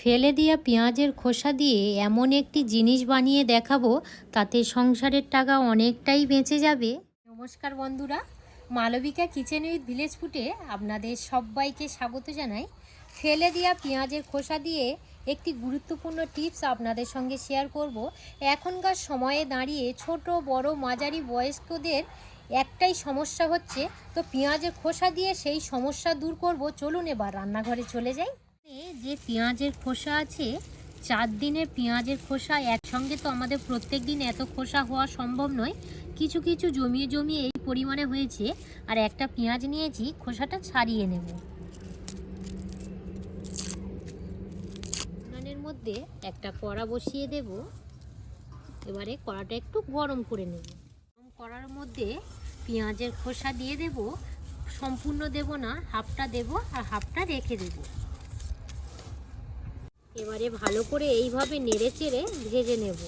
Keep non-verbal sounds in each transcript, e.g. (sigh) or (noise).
ফেলে দেওয়া পেঁয়াজের খোসা দিয়ে এমন একটি জিনিস বানিয়ে দেখাবো, তাতে সংসারের টাকা অনেকটাই বেঁচে যাবে। নমস্কার বন্ধুরা, মালবিকা কিচেন উইথ ভিলেজ ফুটে আপনাদের সবাইকে স্বাগত জানাই। ফেলে দেওয়া পেঁয়াজের খোসা দিয়ে একটি গুরুত্বপূর্ণ টিপস আপনাদের সঙ্গে শেয়ার করব। এখনকার সময়ে দাঁড়িয়ে ছোট, বড়, মাঝারি বয়স্কদের একটাই সমস্যা হচ্ছে, তো পেঁয়াজের খোসা দিয়ে সেই সমস্যা দূর করব। চলুন এবার রান্নাঘরে চলে যাই। যে পেঁয়াজের খোসা আছে, চার দিনের পেঁয়াজের খোসা একসঙ্গে তো আমাদের প্রত্যেক দিন এত খোসা হওয়া সম্ভব নয়। কিছু কিছু জমিয়ে জমিয়ে এই পরিমাণে হয়েছে আর একটা পেঁয়াজ নিয়েছি, খোসাটা ছাড়িয়ে নেব। উনানের মধ্যে একটা কড়া বসিয়ে দেব। এবারে কড়াটা একটু গরম করে নেব। গরম করার মধ্যে পেঁয়াজের খোসা দিয়ে দেব। সম্পূর্ণ দেব না, হাফটা দেব আর হাফটা রেখে দেবো। এবারে ভালো করে এইভাবে নেড়ে চেড়ে ভেজে নেব।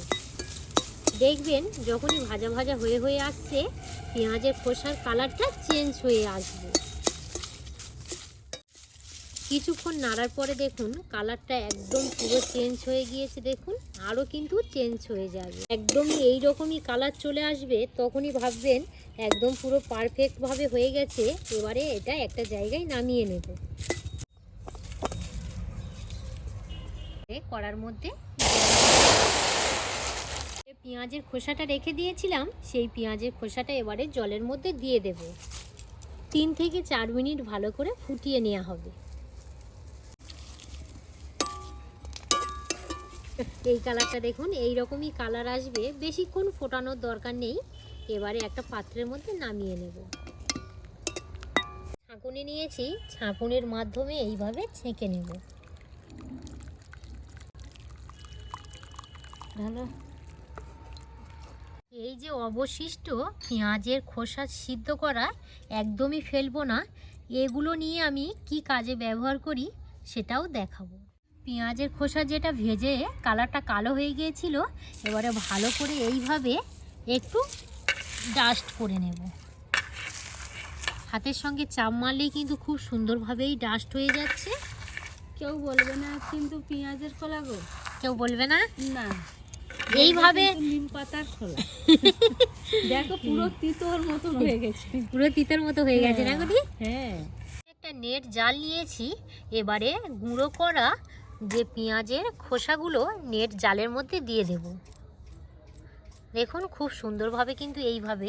দেখবেন যখনই ভাজা ভাজা হয়ে হয়ে আসছে, পেঁয়াজের খোসার কালারটা চেঞ্জ হয়ে আসবে। কিছুক্ষণ নাড়ার পরে দেখুন, কালারটা একদম পুরো চেঞ্জ হয়ে গিয়েছে দেখুন, আরও কিন্তু চেঞ্জ হয়ে যাবে। একদমই এই রকমই কালার চলে আসবে, তখনই ভাববেন একদম পুরো পারফেক্টভাবে হয়ে গেছে, এবারে এটা একটা জায়গায় নামিয়ে নেব। কড়ার মধ্যে পেঁয়াজের খোসাটা রেখে দিয়েছিলাম, সেই পেঁয়াজের খোসাটা এবারে জলের মধ্যে দিয়ে দেব। তিন থেকে চার মিনিট ভালো করে ফুটিয়ে নেওয়া হবে। এই কালারটা দেখুন, এই রকমই কালার আসবে। বেশিক্ষণ ফোটানোর দরকার নেই। এবারে একটা পাত্রের মধ্যে নামিয়ে নেব। ছাঁকুনি নিয়েছি ছাঁকুনির মাধ্যমে এইভাবে ছেঁকে নেব। ভালো। এই যে অবশিষ্ট পেঁয়াজের খোসা সিদ্ধ করা একদমই ফেলব না। এগুলো নিয়ে আমি কি কাজে ব্যবহার করি সেটাও দেখাবো। পেঁয়াজের খোসা যেটা ভেজে কালারটা কালো হয়ে গিয়েছিল এবারে ভালো করে এইভাবে একটু ডাস্ট করে নেব। হাতের সঙ্গে চাপ মারলেই কিন্তু খুব সুন্দরভাবেই ডাস্ট হয়ে যাচ্ছে। কেউ বলবে না কিন্তু পেঁয়াজের খোলা গো। কেউ বলবে না? না। এইভাবে নিম পাতার খোলা। দেখো পুরো তিতোর মতন হয়ে গেছে। পুরো তিতের মতো হয়ে গেছে না গদি হ্যাঁ। একটা নেট জাল নিয়েছি এবারে গুঁড়ো করা যে পেঁয়াজের খোসাগুলো নেট জালের মধ্যে দিয়ে দেব। দেখুন খুব সুন্দরভাবে কিন্তু এইভাবে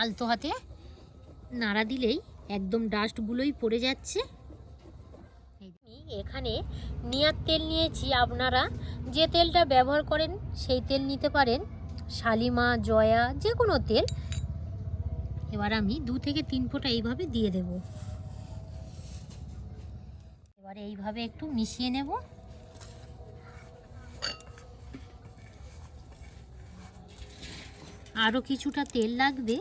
আলতো হাতে নাড়া দিলেই একদম ডাস্টগুলোই পড়ে যাচ্ছে। এই এখানে নিয়ার তেল নিয়েছি। আপনারা যে তেলটা ব্যবহার করেন সেই তেল নিতে পারেন। শালিমা, জয়া যে কোনো তেল। এবার আমি দু থেকে তিন ফোঁটা এইভাবে দিয়ে দেব। এবার এইভাবে একটু মিশিয়ে নেব। আরও কিছুটা তেল লাগবে।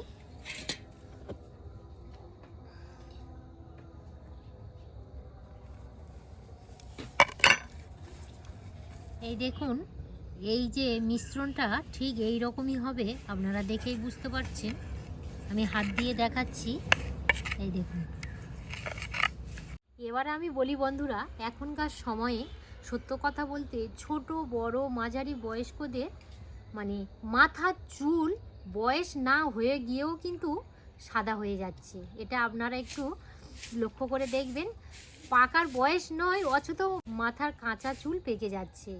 দেখুন, এই যে মিশ্রণটা ঠিক এই রকমই হবে, আপনারা দেখেই বুঝতে পারছেন। আমি হাত দিয়ে দেখাচ্ছি, এই দেখুন। এবারে আমি বলি, বন্ধুরা, এখনকার সময়ে সত্য কথা বলতে ছোট, বড়, মাঝারি বয়স্কদের মানে মাথার চুল বয়স না হয়ে গিয়েও কিন্তু সাদা হয়ে যাচ্ছে। এটা আপনারা একটু লক্ষ্য করে দেখবেন পাকার বয়স নয় অথচ মাথার কাঁচা চুল পেকে যাচ্ছে।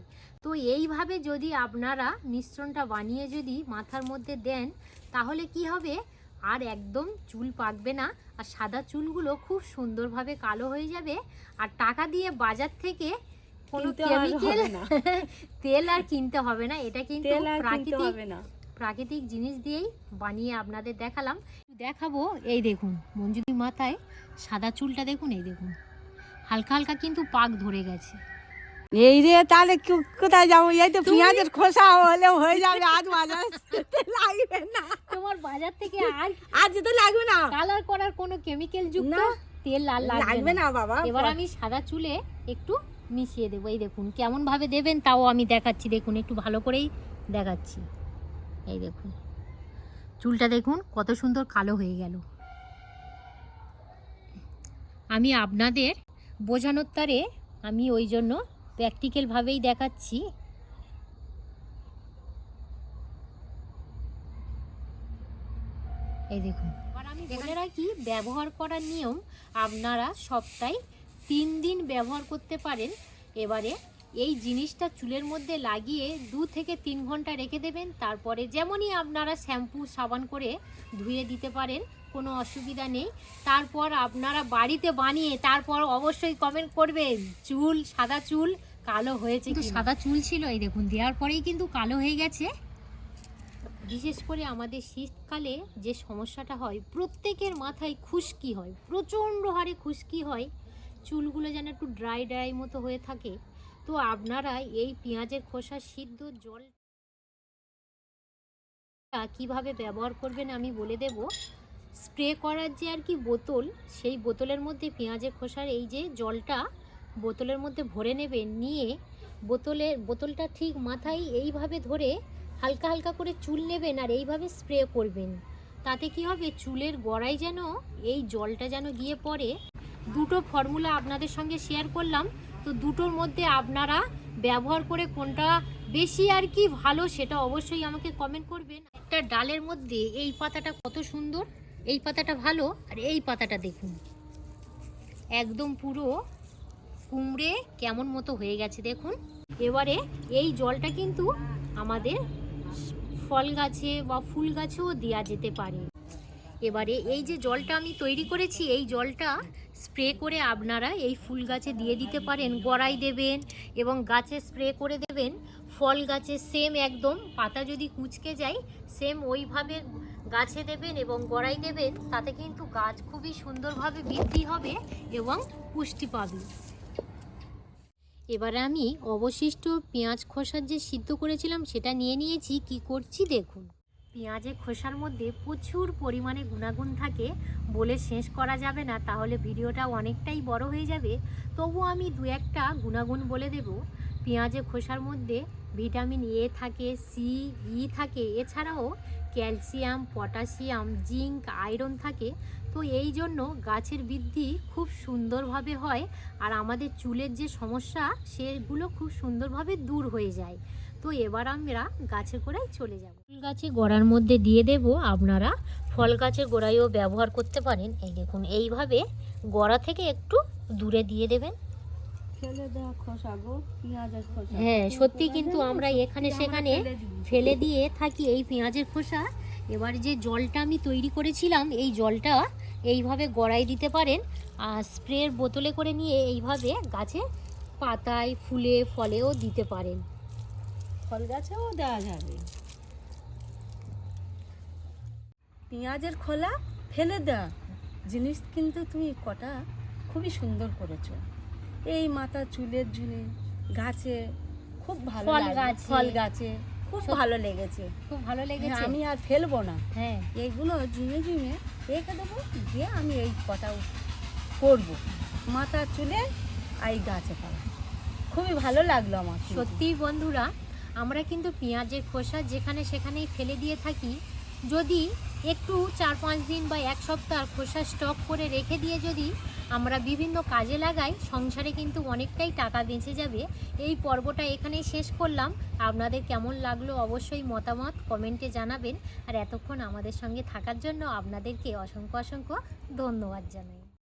তো এইভাবে যদি আপনারা মিশ্রণটা বানিয়ে যদি মাথার মধ্যে দেন তাহলে কি হবে? আর একদম চুল পাকবে না আর সাদা চুলগুলো খুব সুন্দরভাবে কালো হয়ে যাবে আর টাকা দিয়ে বাজার থেকে কোনো কেমিক্যাল (laughs) তেল আর কিনতে হবে না। এটা কিন্তু প্রাকৃতিক প্রাকৃতিক জিনিস দিয়েই বানিয়ে আপনাদের দেখালাম। দেখাবো এই দেখুন মঞ্জুদি মাথায় সাদা চুলটা দেখুন এই দেখুন। হালকা হালকা কিন্তু পাক ধরে গেছে। এই রে তাহলে কোথায় যাব? এই তো পেঁয়াজের খোসা হলে হয়ে যাবে আজ বাজার লাগবে না। তোমার বাজার থেকে আর আজ তো লাগবে না। কালার করার কোনো কেমিক্যাল যুক্ত না। তেল লাল লাগবে না। বাবা। এবার আমি সাদা চুলে একটু মিশিয়ে দেবো। এই দেখুন কেমন ভাবে দেবেন তাও আমি দেখাচ্ছি। দেখুন একটু ভালো করেই দেখাচ্ছি। এই দেখুন চুলটা দেখুন কত সুন্দর কালো হয়ে গেল। আমি আপনাদের বোঝানোর তারে আমি ওই জন্য প্র্যাকটিক্যালভাবেই দেখাচ্ছি। এই দেখুন। আর আমি বলে রাখি ব্যবহার করার নিয়ম আপনারা সপ্তাহে তিন দিন ব্যবহার করতে পারেন। এবারে এই জিনিসটা চুলের মধ্যে লাগিয়ে দু থেকে তিন ঘণ্টা রেখে দেবেন। তারপরে যেমনই আপনারা শ্যাম্পু সাবান করে ধুয়ে দিতে পারেন কোনো অসুবিধা নেই। তারপর আপনারা বাড়িতে বানিয়ে তারপর অবশ্যই কমেন্ট করবেন চুল সাদা চুল কালো হয়েছে কিন্তু সাদা চুল ছিল এই দেখুন দেওয়ার পরেই কিন্তু কালো হয়ে গেছে। বিশেষ করে আমাদের শীতকালে যে সমস্যাটা হয় প্রত্যেকের মাথায় খুশকি হয় প্রচণ্ড হারে খুশকি হয়। চুলগুলো যেন একটু ড্রাই ড্রাই মতো হয়ে থাকে। তো আপনারা এই পেঁয়াজের খোসা সিদ্ধ জল কীভাবে ব্যবহার করবেন আমি বলে দেব। স্প্রে করার যে আর কি বোতল, সেই বোতলের মধ্যে পেঁয়াজের খোসার এই যে জলটা বোতলের মধ্যে ভরে নেবেন, নিয়ে বোতলের, বোতলটা ঠিক মাথায় এইভাবে ধরে হালকা হালকা করে চুল নেবেন আর এইভাবে স্প্রে করবেন। তাতে কি হবে? চুলের গড়ায় যেন এই জলটা যেন গিয়ে পড়ে। দুটো ফর্মুলা আপনাদের সঙ্গে শেয়ার করলাম। তো দুটোর মধ্যে আপনারা ব্যবহার করে কোনটা বেশি আর কি ভালো সেটা অবশ্যই আমাকে কমেন্ট করবেন। একটা ডালের মধ্যে এই পাতাটা কত সুন্দর, এই পাতাটা ভালো আর এই পাতাটা দেখুন। একদম পুরো কুমড়ে কেমন মতো হয়ে গেছে দেখুন। এবারে এই জলটা কিন্তু আমাদের ফল গাছে বা ফুল গাছেও দেওয়া যেতে পারে। এবারে এই যে জলটা আমি তৈরি করেছি, এই জলটা স্প্রে করে আপনারা এই ফুল গাছে দিয়ে দিতে পারেন, গড়াই দেবেন এবং গাছে স্প্রে করে দেবেন। ফল গাছে সেম একদম, পাতা যদি কুচকে যায় সেম ওইভাবে গাছে দেবেন এবং গড়াই দেবেন, তাতে কিন্তু গাছ খুবই সুন্দরভাবে বৃদ্ধি হবে এবং পুষ্টি পাবে। এবারে আমি অবশিষ্ট পেঁয়াজ খোসার যে সিদ্ধ করেছিলাম, সেটা নিয়ে নিয়েছি, কি করছি দেখুন। পেঁয়াজের খোসার মধ্যে প্রচুর পরিমাণে গুণাগুণ থাকে বলে শেষ করা যাবে না, তাহলে ভিডিওটা অনেকটাই বড় হয়ে যাবে। তবু আমি দু একটা গুণাগুণ বলে দেব। পেঁয়াজের খোসার মধ্যে ভিটামিন এ থাকে সি ই থাকে, এছাড়াও ক্যালসিয়াম, পটাশিয়াম, জিঙ্ক, আয়রন থাকে। তো এই জন্য গাছের বৃদ্ধি খুব সুন্দরভাবে হয় আর আমাদের চুলের যে সমস্যা, সেগুলো খুব সুন্দরভাবে দূর হয়ে যায়। তো এবার আমরা গাছের গোড়ায় চলে যাব। ফুল গাছে গোড়ার মধ্যে দিয়ে দেব আপনারা ফল গাছের গোড়ায়ও ব্যবহার করতে পারেন। এই দেখুন এইভাবে গোড়া থেকে একটু দূরে দিয়ে দেবেন। হ্যাঁ সত্যি কিন্তু আমরা এখানে সেখানে ফেলে ফেলে দিয়ে থাকি এই পেঁয়াজের খোসা। এবার যে জলটা আমি তৈরি করেছিলাম এই জলটা এইভাবে গড়াই দিতে পারেন আর স্প্রের বোতলে করে নিয়ে এইভাবে গাছে পাতায় ফুলে ফলেও দিতে পারেন। ফল গাছেও দেওয়া যাবে। পেঁয়াজের খোলা ফেলে দেওয়া জিনিস কিন্তু তুমি কটা খুবই সুন্দর করেছ। এই মাথা চুলের জুনে গাছে খুব ভালো ফল গাছে। ফল গাছে খুব ভালো লেগেছে। খুব ভালো হ্যাঁ, লেগেছে। আমি আর ফেলব না। হ্যাঁ। এইগুলো ঝিমে ঝিমে রেখে দেবো দিয়ে আমি এই কটা করব। মাথা চুলে আর এই গাছে পালা খুবই ভালো লাগল আমার সত্যি বন্ধুরা আমরা কিন্তু পেঁয়াজের খোসা যেখানে সেখানেই ফেলে দিয়ে থাকি। যদি একটু চার পাঁচ দিন বা এক সপ্তাহ খোসা স্টক করে রেখে দিয়ে যদি আমরা বিভিন্ন কাজে লাগাই, সংসারে কিন্তু অনেকটাই টাকা বেঁচে যাবে। এই পর্বটা এখানেই শেষ করলাম। আপনাদের কেমন লাগল অবশ্যই মতামত কমেন্টে জানাবেন। আর এতক্ষণ আমাদের সঙ্গে থাকার জন্য আপনাদেরকে অসংখ্য অসংখ্য ধন্যবাদ জানাই।